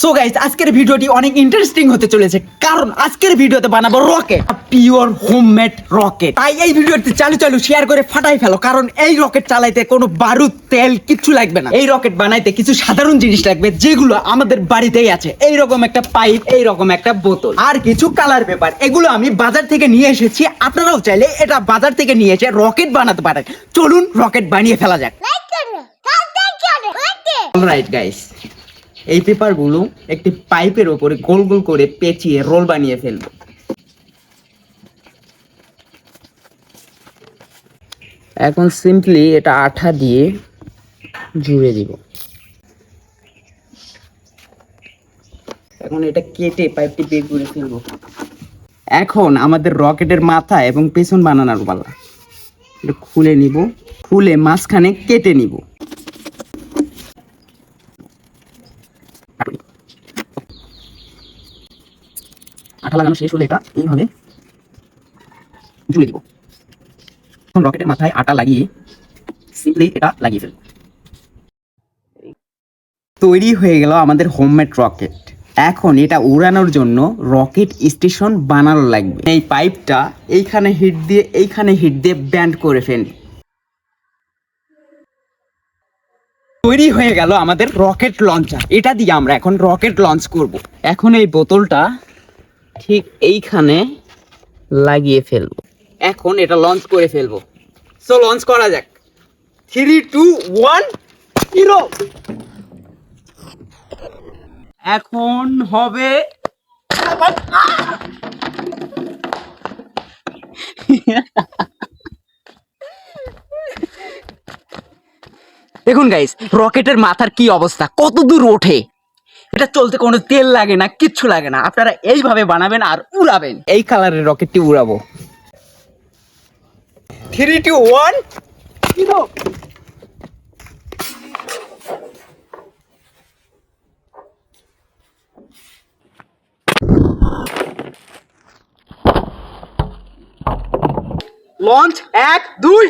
So guys আজকের ভিডিওটি অনেক ইন্টারেস্টিং হতে চলেছে। কারণ আজকের ভিডিওতে বানাবো রকেট পিওর হোমমেড রকেট তাই এই ভিডিওটি চালু চালু শেয়ার করে ফাটাই ফেলো, কারণ এই রকেট চালাইতে কোনো বারুদ, তেল কিচ্ছু লাগবে না। এই রকেট বানাইতে কিছু সাধারণ জিনিস লাগবে, যেগুলো আমাদের বাড়িতেই আছে। এই রকম একটা পাইপ এই রকম একটা বোতল। আর কিছু কালার পেপার এগুলো আমি বাজার থেকে নিয়ে এসেছি। আপনারাও চাইলে এটা বাজার থেকে নিয়ে এসে রকেট বানাতে পারেন। চলুন রকেট বানিয়ে ফেলা যাক। Like it. রাইট গাইস এই পেপারগুলো একটি পাইপের ওপরে গোল গোল করে পেঁচিয়ে রোল বানিয়ে ফেলব। এখন সিম্পলি এটা আঠা দিয়ে জুড়ে দিব। এখন এটা কেটে পাইপটি বের করে ফেলব। এখন আমাদের রকেটের মাথা এবং পেছন বানানোর পালা এটা খুলে নিব, খুলে মাঝখানে কেটে নিব। আঠা লাগানো শেষ হলে এটা এইভাবে জুড়ে দিব। এখন রকেটের মাথায় আটা লাগিয়ে সিম্পলি এটা লাগিয়ে ফেলব। তৈরি হয়ে গেল আমাদের হোমমেড রকেট এখন এটা উড়ানোর জন্য রকেট স্টেশন বানানো লাগবে। এই পাইপটা এইখানে হিট দিয়ে, এইখানে হিট দিয়ে ব্যান্ড করে ফেল। তৈরি হয়ে গেল আমাদের রকেট লঞ্চার এটা দিয়ে আমরা এখন রকেট লঞ্চ করব। এখন এই বোতলটা ঠিক এইখানে লাগিয়ে ফেলব। এখন এটা লঞ্চ করে ফেলব। সো লঞ্চ করা যাক। থ্রি টু ওয়ান হিরো এখন হবে দেখুন গাইস রকেটের মাথার কি অবস্থা? কত দূর ওঠে? এটা চলতে কোনো তেল লাগে না কিচ্ছু লাগে না। আপনারা এইভাবে বানাবেন আর উড়াবেন। এই কালারের রকেটটি উড়াবো। থ্রি টু ওয়ান লঞ্চ এক দুই।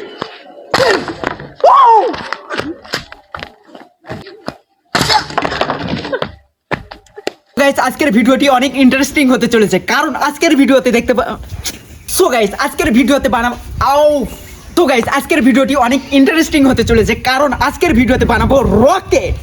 গাইস আজকের ভিডিওটি অনেক ইন্টারেস্টিং হতে চলেছে। কারণ আজকের ভিডিওতে দেখতে সো গাইস আজকের ভিডিওতে বানাবো আও তো গাইস আজকের ভিডিওটি অনেক ইন্টারেস্টিং হতে চলেছে। কারণ আজকের ভিডিওতে বানাবো রকেট